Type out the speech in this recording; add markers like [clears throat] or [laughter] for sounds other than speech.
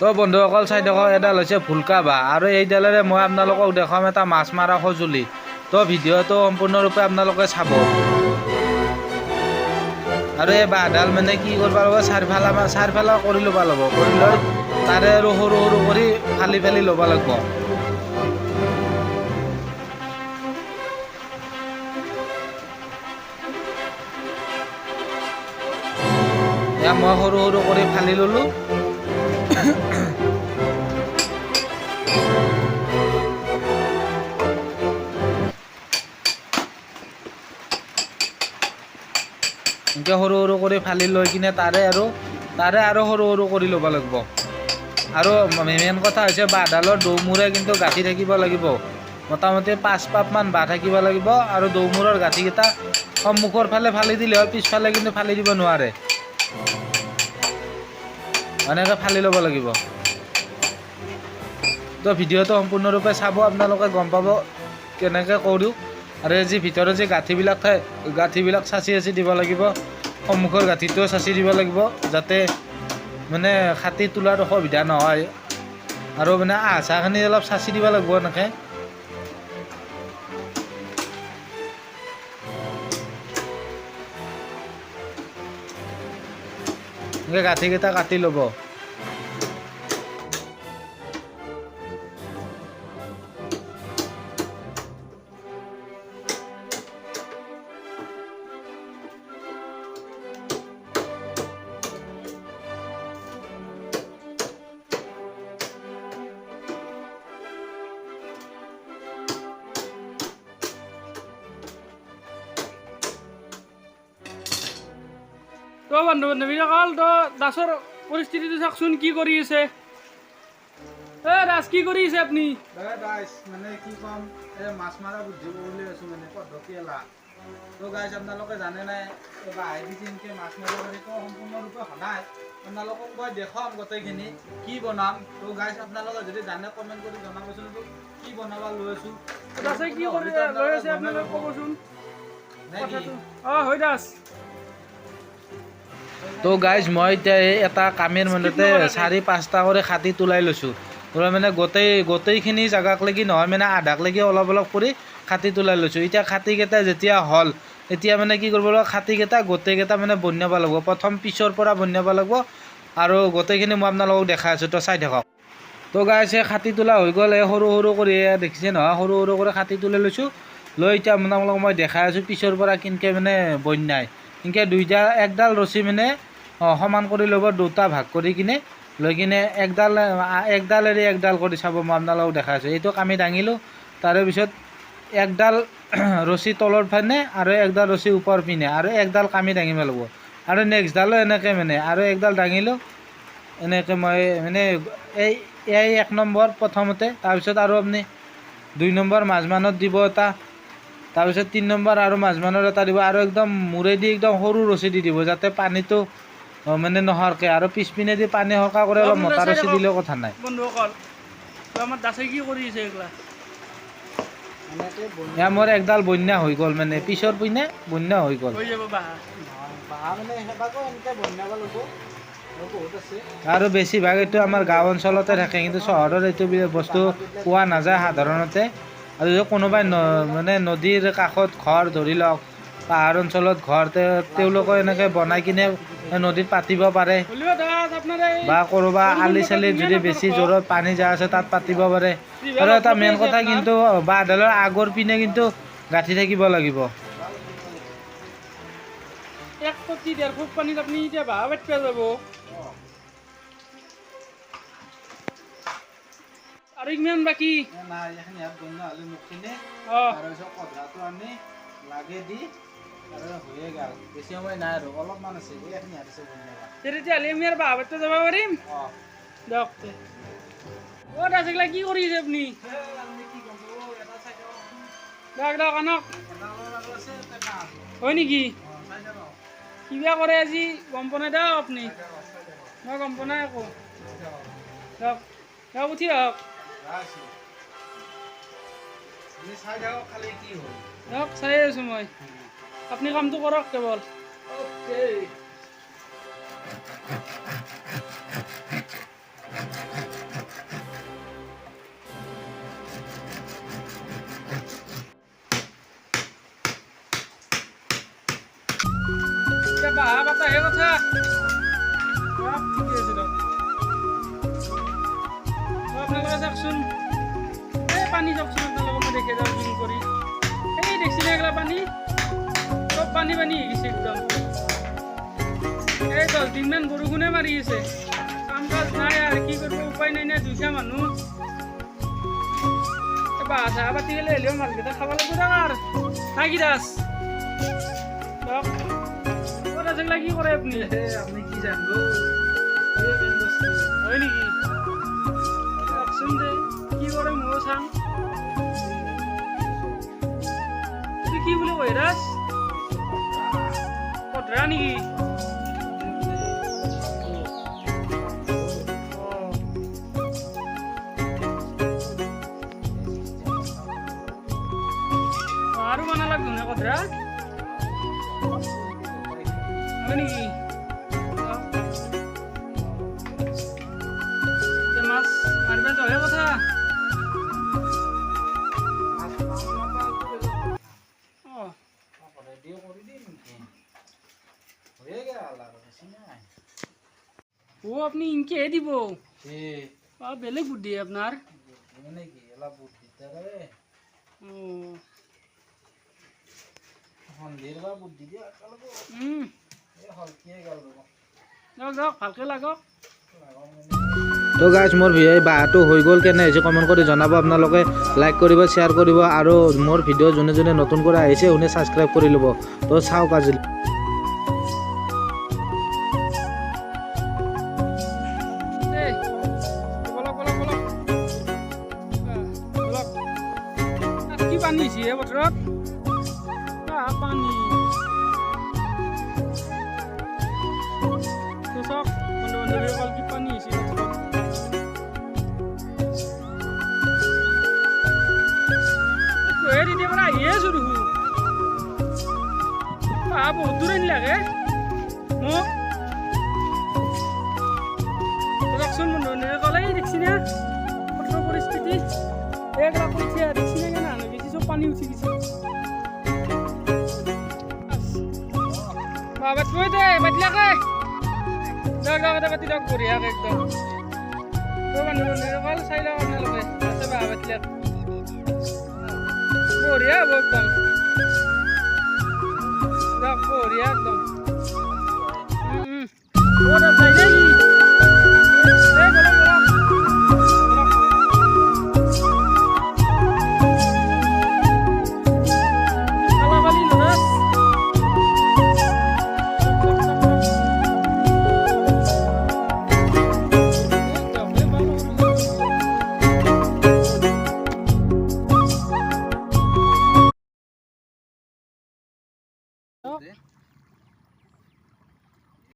তো বন্ধুসকল চাই দেখক এডাল হৈছে ভুলকা বাঁহ আৰু এইডালেৰে মই আপোনালোকক দেখাম এটা মাছ মৰা সঁজুলি। তো ভিডিঅ'টো সম্পূৰ্ণৰূপে আপোনালোকে চাব। আৰু এই বাঁহডাল মানে কি কৰিব লাগিব? চাৰিফালা চাৰিফালা কৰি ল'ব লাগিব। কৰি লৈ তাৰে আৰু সৰু সৰু কৰি ফালি ফালি ল'ব লাগিব। মই সৰু সৰু কৰি ফালি ল'লোঁ। এনেকৈ সৰু সৰু কৰি ফালি লৈ কিনে তাৰে আৰু তাৰে আৰু সৰু সৰু কৰি ল'ব লাগিব। আৰু মেইন কথা হৈছে বাঁহডালৰ দৌমূৰে কিন্তু গাঁঠি থাকিব লাগিব। মোটামুটি পাঁচ পাপমান বাঁহ থাকিব লাগিব আৰু দৌমূৰৰ গাঁঠিকেইটা সন্মুখৰ ফালে ফালি দিলে হয়, পিছফালে কিন্তু ফালি দিব নোৱাৰে। এনেকৈ ফালি ল'ব লাগিব। তো ভিডিঅ'টো সম্পূৰ্ণৰূপে চাব, আপোনালোকে গম পাব কেনেকৈ কৰোঁ। আৰু যি ভিতৰত যি গাঁঠিবিলাক থাকে গাঁঠিবিলাক চাচি চাচি দিব লাগিব। সন্মুখৰ গাঁঠিটোও চাচি দিব লাগিব যাতে মানে খাটি তোলাৰ অসুবিধা নহয়। আৰু মানে আহ চাহখিনি অলপ চাচি দিব লাগিব এনেকৈ। এনেকৈ গাঁঠিকেইটা কাটি ল'ব। তো বন্ধু বান্ধৱীসকল তো দাসৰ পৰিস্থিতিটো চাওকচোন কি কৰি আছে? এ দাস কি কৰি আছে আপুনি? গাইছ মানে কি ক'ম এই মাছ মৰা বুদ্ধিব বুলি আছোঁ মানে পদ্ধতি এলা। তো গাইছ আপোনালোকে জানে নাই বাহেদি যেনেকৈ মাছ মাৰিব পাৰি তো সম্পূৰ্ণৰূপে সদায়। আপোনালোকক মই দেখুৱাম গোটেইখিনি কি বনাম। তো গাইছ আপোনালোকে যদি জানে কমেণ্ট কৰি জনাবচোন কি বনাব লৈ আছোঁ। দাসে কি কৰি লৈ আছে আপোনালোকে ক'বচোন। অঁ হয় দাস। তো গাইজ মই এতিয়া এটা কামেৰ মাজতে চাৰি পাঁচটা কৰি খাটি তোলাই লৈছোঁ। তোলাই মানে গোটেই গোটেইখিনি জেগাক লাগি নহয় মানে আধাক লাগি অলপ অলপ কৰি খাটি তোলাই লৈছোঁ। এতিয়া খাটিকেইটা যেতিয়া হ'ল এতিয়া মানে কি কৰিব লাগিব খাটিকেইটা গোটেইকেইটা মানে বনাব লাগিব। প্ৰথম পিছৰ পৰা বনাব লাগিব আৰু গোটেইখিনি মই আপোনালোকক দেখাই আছোঁ তো চাই থাকক। তো গাইছে খাটি তোলা হৈ গ'ল এই সৰু সৰু কৰি দেখিছে নহয় সৰু সৰু কৰি খাটি তুলাই লৈছোঁ। লৈ এতিয়া আপোনালোকক মই দেখাই আছোঁ পিছৰ পৰা কেনেকৈ মানে বনাই এনেকৈ দুইটা, একডাল ৰছী মানে সমান কৰি ল'ব, দুটা ভাগ কৰি কিনে, লৈ কিনে একডাল একডাল এৰি একডাল কৰি চাব, মই আপোনালোকক দেখাই আছোঁ। এইটোক আমি দাঙিলোঁ। তাৰে পিছত একডাল [clears throat] ৰছী তলৰ পিনে আৰু একডাল ৰছী ওপৰ পিনে আৰু একডাল কামি দাঙিব লাগিব। আৰু নেক্সটডালো এনেকৈ মানে আৰু একডাল দাঙিলোঁ। এনেকৈ মই মানে এই এই এক নম্বৰ প্ৰথমতে, তাৰপিছত আৰু আপুনি দুই নম্বৰ মাজমানত দিব এটা। তাৰপিছত তিনি নম্বৰ আৰু মাজমানৰ এটা দিব আৰু একদম মূৰেদি একদম সৰু ৰছী দি দিব যাতে পানীটো মানে নহৰকে আৰু পিছপিনেদি পানী সৰকা কৰি অলপ মতা ৰছী দিলেও কথা নাই। এয়া মোৰ একডাল বন্যা হৈ গ'ল মানে পিছৰ পিনে বন্যা হৈ গ'ল। আৰু বেছিভাগ এইটো আমাৰ গাঁও অঞ্চলতে থাকে কিন্তু চহৰত এইটো বি- বস্তু পোৱা নাযায় সাধাৰণতে। আৰু যদি কোনোবাই মানে নদীৰ কাষত ঘৰ ধৰি লওক, পাহাৰ অঞ্চলত ঘৰ তেওঁলোকে এনেকৈ বনাই কিনে নদীত পাতিব পাৰে। বা ক'ৰবা আলি চালি যদি বেছি জোৰত পানী যায় আছে তাত পাতিব পাৰে। আৰু এটা মেইন কথা কিন্তু বাঁহডালৰ আগৰ পিনে কিন্তু গাঁঠি থাকিব লাগিব। এক ফুটি ডেৰ ফুট পানীত আপুনি এতিয়া বাহা পাতিব যাব। ইমান বাকি এখন ইয়াত গন্ধ হ'লে মুখখিনি তাৰপিছত লাগে দি কিবা কৰে আজি গম পোৱা নাই দিয়ক আপুনি মই গম পোৱা নাই একো উঠি আহক দিয়ক চাই আছো মই। আপুনি কামটো কৰক কেৱল। বাহা পাতা হে কথা। ঠিক আছে আপোনালোকে এই পানী চাওকচোন আপোনালোকে দেখে যাওঁ জুম কৰি। এই দেখছি না এগলা পানী? চব পানী পানী গৈছে একদম। এই দহ দিনমান বৰষুণে মাৰি আছে। কাম কাজ নাই আৰু কি কৰিব উপায় নাই না দুখীয়া মানুহ। বাঁহ চাহ পাতি গ'লে হ'লেও মাছকেইটা খাব লাগিব দিয়ক আৰু। না কি দাস? ক'ত আছে কি কৰে আপুনি? আপনি কি জানব হয় নেকি? চাওকচোন দে কি ময়ো চাম তুমি কি বুলি ৰাজ কটৰা নেকি আৰু মানা লাগব নে কটৰা হয় নেকি ও আপনি ইনকে দিব। বেলেগ বুদ্ধি আপনার। মানে ভালকে লাগক। তো গাইজ মোৰ বাঁহটো হৈ গ'ল কেনে? হৈছে কমেণ্ট কৰি জনাব আপোনালোকে লাইক কৰিব শ্বেয়াৰ কৰিব আৰু মোৰ ভিডিঅ' যোনে যোনে নতুনকৈ আহিছে শুনে ছাবস্ক্ৰাইব কৰি ল'ব। তো চাওক আজি। আহ বহুত আনি লাগে। মোক চাওকচোন বন্ধু বান্ধৱীসকলে এই দেখছি না? পথাৰৰ পৰিস্থিতি। এইগিলা কঠীয়া দেখছি না কেনে? বেছি চব পানী উঠি গৈছে। বাবা থৈ দে বাতিলাকে যাওক এটা পাতি দিয়ক বঢ়িয়াকে একদম। তো বন্ধু বান্ধৱীসকল চাই লওক আপোনালোকে। আছে বাঁহ বাতিলাক বঢ়িয়া একদম। যাওক বঢ়িয়া একদম উম, উম। অ,